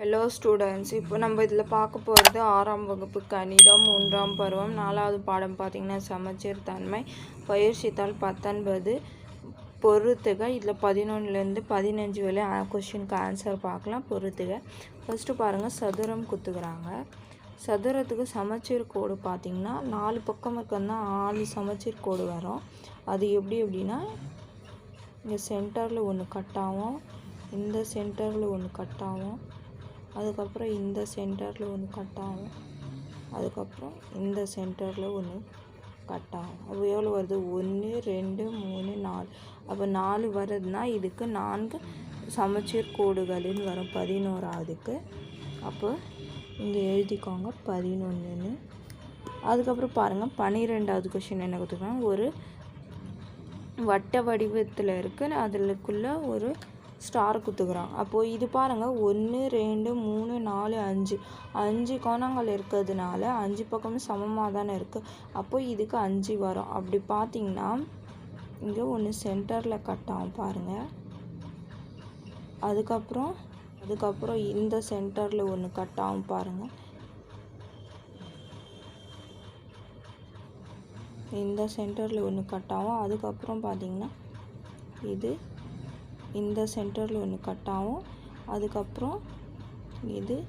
Hello students இப்போ நம்ம இதில் பார்க்க போகிறது ஆறாம் வகுப்பு கணிதம் மூன்றாம் பருவம் நாலாவது பாடம் பார்த்திங்கன்னா சமச்சீர் தன்மை பயிற்சித்தாள் பத்தொன்பது பொறுத்துக. இதில் பதினொன்றுலேருந்து பதினஞ்சு வரை கொஷினுக்கு ஆன்சர் பார்க்கலாம் பொறுத்துக. ஃபஸ்ட்டு பாருங்கள் சதுரம் குத்துக்கிறாங்க சதுரத்துக்கு சமச்சீர் கோடு பார்த்திங்கன்னா நாலு பக்கம் இருக்கிறதுனா ஆறு சமச்சீர் கோடு வரும். அது எப்படி எப்படின்னா இங்கே சென்டரில் ஒன்று கட்டாகும் இந்த சென்டரில் ஒன்று கட்டாகும் அதுக்கப்புறம் இந்த சென்டரில் ஒன்று கட் ஆகும். அதுக்கப்புறம் இந்த சென்டரில் ஒன்று கட் ஆகும். அப்போ எவ்வளோ வருது? ஒன்று ரெண்டு மூணு நாலு. அப்போ நாலு வருதுன்னா இதுக்கு நான்கு சமச்சீர் கோடுகளின் வரும். பதினோராவதுக்கு அப்போ இங்கே எழுதிக்கோங்க பதினொன்றுன்னு அதுக்கப்புறம் பாருங்கள் பன்னிரெண்டாவது கொஷின் என்ன கொடுத்துருக்காங்க? ஒரு வட்ட வடிவத்தில் இருக்குது அதுக்குள்ளே ஒரு ஸ்டார் குத்துக்கிறான். அப்போது இது பாருங்கள் ஒன்று ரெண்டு மூணு நாலு அஞ்சு. அஞ்சு கோணங்கள் இருக்கிறதுனால அஞ்சு பக்கமும் சமமாக தானே இருக்குது அப்போது இதுக்கு அஞ்சு வரும். அப்படி பார்த்தீங்கன்னா இங்கே ஒன்று சென்டரில் கட் ஆகும் பாருங்கள் அதுக்கப்புறம் அதுக்கப்புறம் இந்த சென்டரில் ஒன்று கட் ஆகும் பாருங்கள் இந்த சென்டரில் ஒன்று கட் ஆகும். அதுக்கப்புறம் பார்த்தீங்கன்னா இது இந்த சென்டரில் ஒன்று கட் ஆகும். அதுக்கப்புறம் இது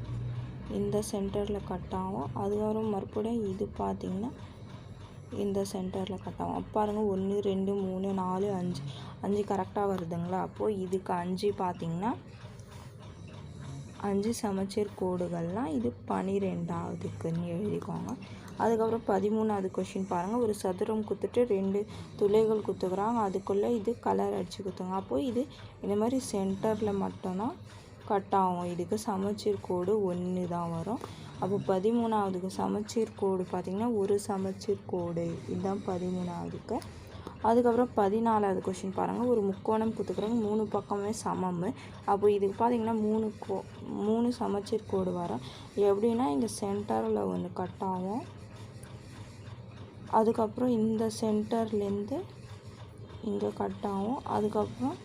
இந்த சென்டரில் கட் ஆகும். அதுக்கப்புறம் மறுபடியும் இது பார்த்திங்கன்னா இந்த சென்டரில் கட் ஆகும். அப்போ பாருங்கள் ஒன்று ரெண்டு மூணு நாலு அஞ்சு. அஞ்சு கரெக்டாக வருதுங்களா? அப்போது இதுக்கு அஞ்சு பார்த்திங்கன்னா அஞ்சு சமச்சீர் கோடுகள்லாம் இது பனிரெண்டாவதுக்குன்னு எழுதிக்கோங்க. அதுக்கப்புறம் பதிமூணாவது கொஷின் பாருங்கள் ஒரு சதுரம் குத்துட்டு ரெண்டு துளைகள் குத்துக்கிறாங்க அதுக்குள்ளே இது கலர் அடித்து குத்துங்க. அப்போது இது இந்த மாதிரி சென்டரில் மட்டும்தான் கட் ஆகும். இதுக்கு சமச்சீர் கோடு ஒன்று தான் வரும். அப்போ பதிமூணாவதுக்கு சமச்சீர் கோடு பார்த்திங்கன்னா ஒரு சமச்சீர் கோடு. இதுதான் பதிமூணாவதுக்கு அதுக்கப்புறம் பதினாலாவது கொஷின் பாருங்கள் ஒரு முக்கோணம் குத்துக்கிறாங்க மூணு பக்கமே சமம். அப்போ இதுக்கு பார்த்தீங்கன்னா மூணு கோ மூணு சமச்சீர் கோடு வரும். எப்படின்னா இங்கே சென்டரில் ஒன்று கட் ஆகும். அதுக்கப்புறம் இந்த சென்டர்லேருந்து இங்கே கட் ஆகும். அதுக்கப்புறம்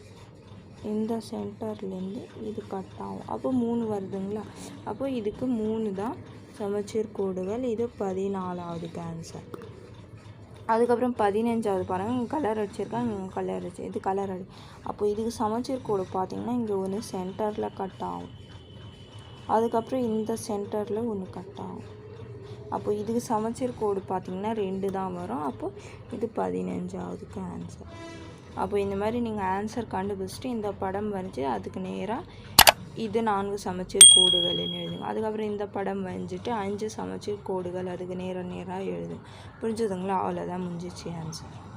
இந்த சென்டர்லேருந்து இது கட் ஆகும். அப்போ மூணு வருதுங்களா? அப்போ இதுக்கு மூணு தான் சமச்சீர் கோடுகள். இது பதினாலாவதுக்கு ஆன்சர் அதுக்கப்புறம் பதினஞ்சாவது பாருங்கள் கலர் அடிச்சிருக்காங்க இங்கே கலர் அடிச்சு இது கலர் அடி அப்போ இதுக்கு சமச்சீர் கோடு பார்த்தீங்கன்னா இங்கே ஒன்று சென்டரில் கட் ஆகும். அதுக்கப்புறம் இந்த சென்டரில் ஒன்று கட் ஆகும். அப்போ இதுக்கு சமச்சீர் கோடு பார்த்திங்கன்னா ரெண்டு தான் வரும். அப்போ இது பதினஞ்சாவதுக்கு ஆன்சர் அப்போ இந்த மாதிரி நீங்கள் ஆன்சர் கண்டுபிடிச்சிட்டு இந்த படம் வரைஞ்சி அதுக்கு நேராக இது நான்கு சமச்சீர் கோடுகள்னு எழுதுங்க. அதுக்கப்புறம் இந்த படம் வரைஞ்சிட்டு அஞ்சு சமச்சீர் கோடுகள் அதுக்கு நேராக நேராக எழுதுங்க. புரிஞ்சுதுங்களா? அவ்வளோதான் முடிஞ்சிச்சு ஆன்சர்